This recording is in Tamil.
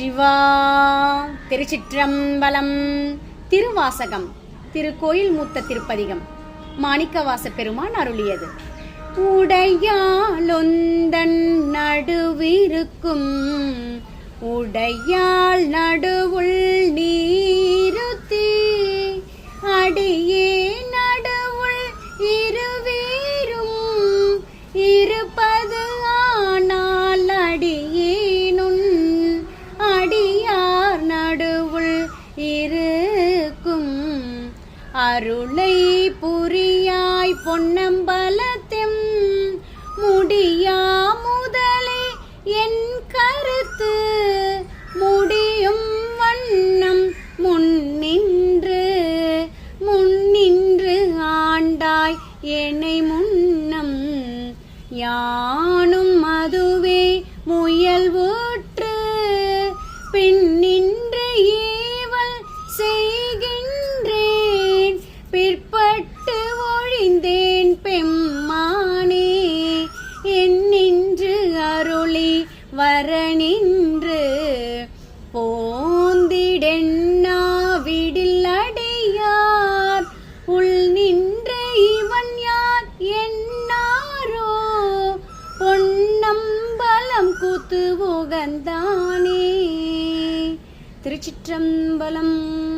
சிவா. திருச்சிற்றம்பலம் திருவாசகம் திருக்கோயில் மூத்த திருப்பதிகம். மாணிக்கவாச பெருமான் அருளியது. உடையாலொந்தன் நடுவிருக்கும் உடையாள் நடு இருக்கும். அருளை புரியாய் பொன்னம்பலத்தெம். முடியா முதலே என் கருத்து. முடியும் வண்ணம் முன்னின்று. முன்னின்று ஆண்டாய் என்னை முன்னம். யானும் அதுவே முயல்வூற்று பின்னி அருளி வர நின்று உள் நின்ற இவன் யார் என்னாரோ? பொன்னம்பலம் கூத்து உகந்தானே. திருச்சிற்றம்பலம்